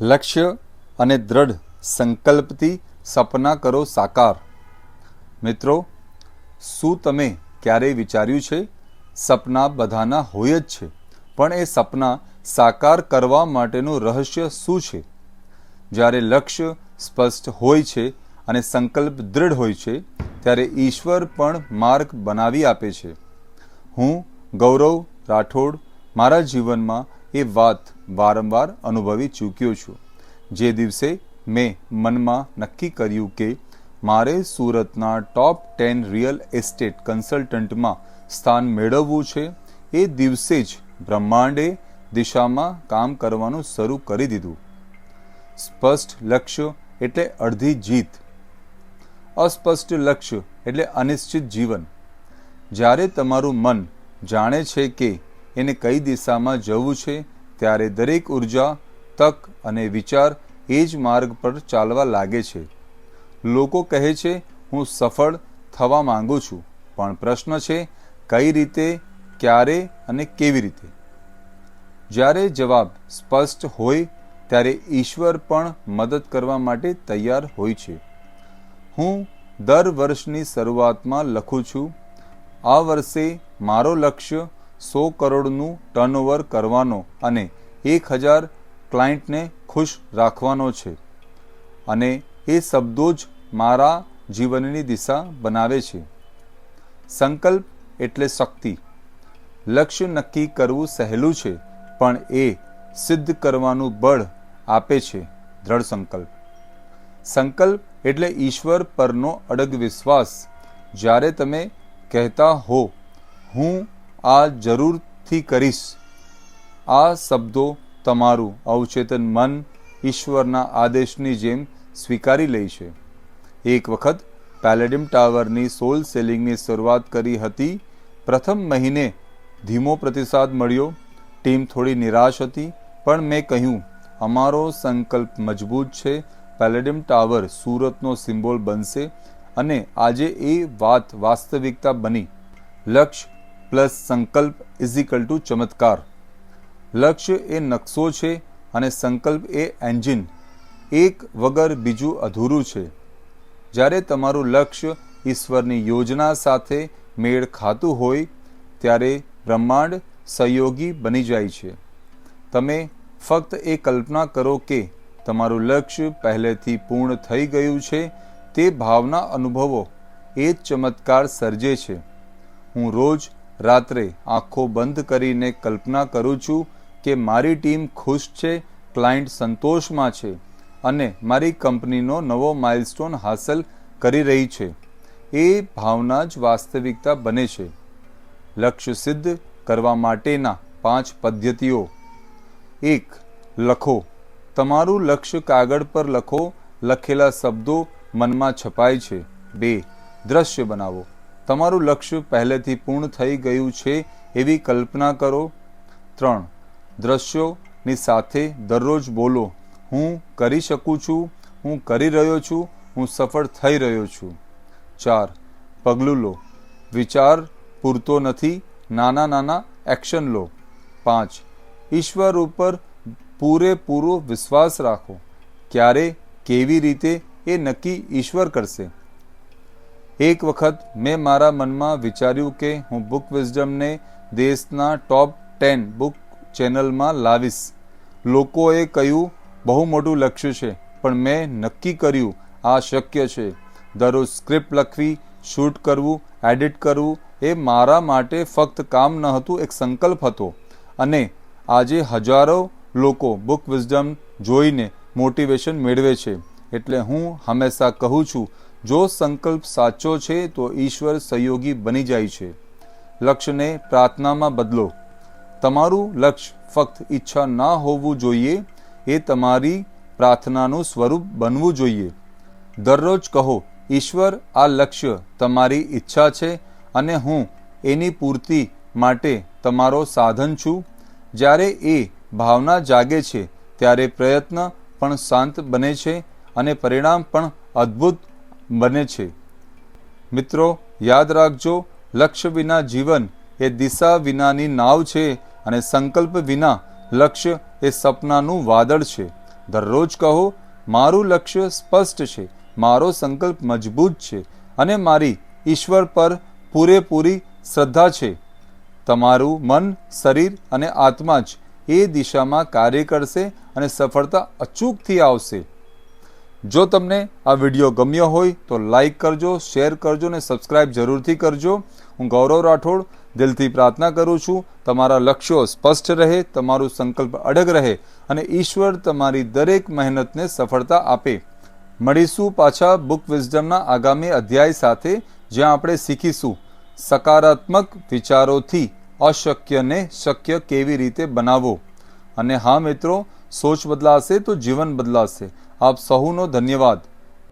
લક્ષ્ય અને દ્રઢ સંકલ્પથી સપના કરો સાકાર. મિત્રો, શું તમે ક્યારેય વિચાર્યું છે? સપના બધાના હોય જ છે, પણ એ સપના સાકાર કરવા માટેનું રહસ્ય શું છે? જ્યારે લક્ષ્ય સ્પષ્ટ હોય છે અને સંકલ્પ દૃઢ હોય છે, ત્યારે ઈશ્વર પણ માર્ગ બનાવી આપે છે. હું ગૌરવ રાઠોડ મારા જીવનમાં એ વાત વારંવાર અનુભવી ચૂક્યો છું. જે દિવસે મેં મનમાં નક્કી કર્યું કે મારે સુરતના ટોપ ટેન રિયલ એસ્ટેટ કન્સલ્ટન્ટમાં સ્થાન મેળવવું છે, એ દિવસે જ બ્રહ્માંડે દિશામાં કામ કરવાનું શરૂ કરી દીધું. સ્પષ્ટ લક્ષ્ય એટલે અડધી જીત. અસ્પષ્ટ લક્ષ્ય એટલે અનિશ્ચિત જીવન. જ્યારે તમારું મન જાણે છે કે એને કઈ દિશામાં જવું છે, ત્યારે દરેક ઊર્જા, તક અને વિચાર એ જ માર્ગ પર ચાલવા લાગે છે. લોકો કહે છે, હું સફળ થવા માંગુ છું, પણ પ્રશ્ન છે, કઈ રીતે, ક્યારે અને કેવી રીતે? જ્યારે જવાબ સ્પષ્ટ હોય, ત્યારે ઈશ્વર પણ મદદ કરવા માટે તૈયાર હોય છે. હું દર વર્ષની શરૂઆતમાં લખું છું, આ વર્ષે મારો લક્ષ્ય સો કરોડનું ટર્નઓવર કરવાનો અને એક હજાર ક્લાયન્ટને ખુશ રાખવાનો છે. અને એ શબ્દો જ મારા જીવનની દિશા બનાવે છે. સંકલ્પ એટલે શક્તિ. લક્ષ્ય નક્કી કરવું સહેલું છે, પણ એ સિદ્ધ કરવાનું બળ આપે છે, દ્રઢ સંકલ્પ. સંકલ્પ એટલે ઈશ્વર પરનો અડગ વિશ્વાસ. જ્યારે તમે કહેતા હો, હું આ જરૂરથી કરીશ. આ શબ્દો તમારું અવચેતન મન ઈશ્વરના આદેશની જેમ સ્વીકારી લે છે. એક વખત પેલેડિયમ ટાવરની સોલ સેલિંગની શરૂઆત કરી હતી. પ્રથમ મહિને ધીમો પ્રતિસાદ મળ્યો. ટીમ થોડી નિરાશ હતી, પણ મેં કહ્યું, અમારો સંકલ્પ મજબૂત છે. પેલેડિયમ ટાવર સુરતનો સિમ્બોલ બનશે અને આજે એ વાત વાસ્તવિકતા બની. લક્ષ્ય પ્લસ સંકલ્પ ઇઝિકલ ટુ ચમત્કાર. લક્ષ્ય એ નકશો છે અને સંકલ્પ એ એન્જિન એક વગર બીજું અધૂરું છે. જ્યારે તમારું લક્ષ્ય ઈશ્વરની યોજના સાથે મેળ ખાતું હોય, ત્યારે બ્રહ્માંડ સહયોગી બની જાય છે. તમે ફક્ત એ કલ્પના કરો કે તમારું લક્ષ્ય પહેલેથી પૂર્ણ થઈ ગયું છે, તે ભાવના અનુભવો, એ જ ચમત્કાર સર્જે છે. હું રોજ રાત્રે આંખો બંધ કરીને કલ્પના કરું છું કે મારી ટીમ ખુશ છે, ક્લાયન્ટ સંતોષમાં છે અને મારી કંપનીનો નવો માઇલસ્ટોન હાંસલ કરી રહી છે. એ ભાવના જ વાસ્તવિકતા બને છે. લક્ષ્ય સિદ્ધ કરવા માટેના પાંચ પદ્ધતિઓ. એક, લખો. તમારું લક્ષ્ય કાગળ પર લખો, લખેલા શબ્દો મનમાં છપાય છે. બે, દ્રશ્ય બનાવો. તમારું લક્ષ્ય પહેલેથી પૂર્ણ થઈ ગયું છે એવી કલ્પના કરો. ત્રણ, દ્રશ્યોની સાથે દરરોજ બોલો. હું કરી શકું છું, હું કરી રહ્યો છું, હું સફળ થઈ રહ્યો છું. ચાર, પગલું લો. વિચાર પૂરતો નથી, નાના નાના એક્શન લો. પાંચ, ઈશ્વર ઉપર પૂરેપૂરો વિશ્વાસ રાખો. ક્યારે, કેવી રીતે એ નક્કી ઈશ્વર કરશે? એક વખત મેં મારા મનમાં વિચાર્યું કે હું બુક વિઝડમને દેશના ટોપ ટેન બુક ચેનલમાં લાવીશ. લોકોએ કહ્યું, બહુ મોટું લક્ષ્ય છે, પણ મેં નક્કી કર્યું, આ શક્ય છે. દરરોજ સ્ક્રિપ્ટ લખવી શૂટ કરવું એડિટ કરવું, એ મારા માટે ફક્ત કામ ન હતું, એક સંકલ્પ હતો. અને આજે હજારો લોકો બુક વિઝડમ જોઈને મોટિવેશન મેળવે છે. એટલે હું હંમેશા કહું છું જો સંકલ્પ સાચો છે, તો ઈશ્વર સહયોગી બની જાય છે. લક્ષ્યને પ્રાર્થનામાં બદલો. તમારું લક્ષ્ય ફક્ત ઈચ્છા ના હોવું જોઈએ, એ તમારી પ્રાર્થનાનું સ્વરૂપ બનવું જોઈએ. દરરોજ કહો, ઈશ્વર, આ લક્ષ્ય તમારી ઈચ્છા છે અને હું એની પૂર્તિ માટે તમારો સાધન છું. જ્યારે એ ભાવના જાગે છે, ત્યારે પ્રયત્ન પણ શાંત બને છે અને પરિણામ પણ અદ્ભુત બને છે. મિત્રો, યાદ રાખજો, લક્ષ્ય વિના જીવન એ દિશા વિનાની નાવ છે અને સંકલ્પ વિના લક્ષ્ય એ સપનાનું વાદળ છે. દરરોજ કહો, મારું લક્ષ્ય સ્પષ્ટ છે, મારો સંકલ્પ મજબૂત છે અને મારી ઈશ્વર પર પૂરેપૂરી શ્રદ્ધા છે. તમારું મન, શરીર અને આત્મા જ એ દિશામાં કાર્ય કરશે અને સફળતા અચૂકથી આવશે. જો તમને આ વીડિયો ગમ્યો હોય તો લાઈક કરજો, શેર કરજો અને સબસ્ક્રાઇબ જરૂરથી કરજો. હું ગૌરવ રાઠોડ, દિલથી પ્રાર્થના કરું છું, તમારા લક્ષ્યો સ્પષ્ટ રહે, તમારું સંકલ્પ અડગ રહે અને ઈશ્વર તમારી દરેક મહેનતને સફળતા આપે. મળીશું પાછા બુક વિઝડમના આગામી અધ્યાય સાથે, જ્યાં આપણે શીખીશું સકારાત્મક વિચારોથી અશક્યને શક્ય કેવી રીતે બનાવવો. અને હા મિત્રો, સોચ બદલાશે તો જીવન બદલાશે. આપ સહુનો ધન્યવાદ.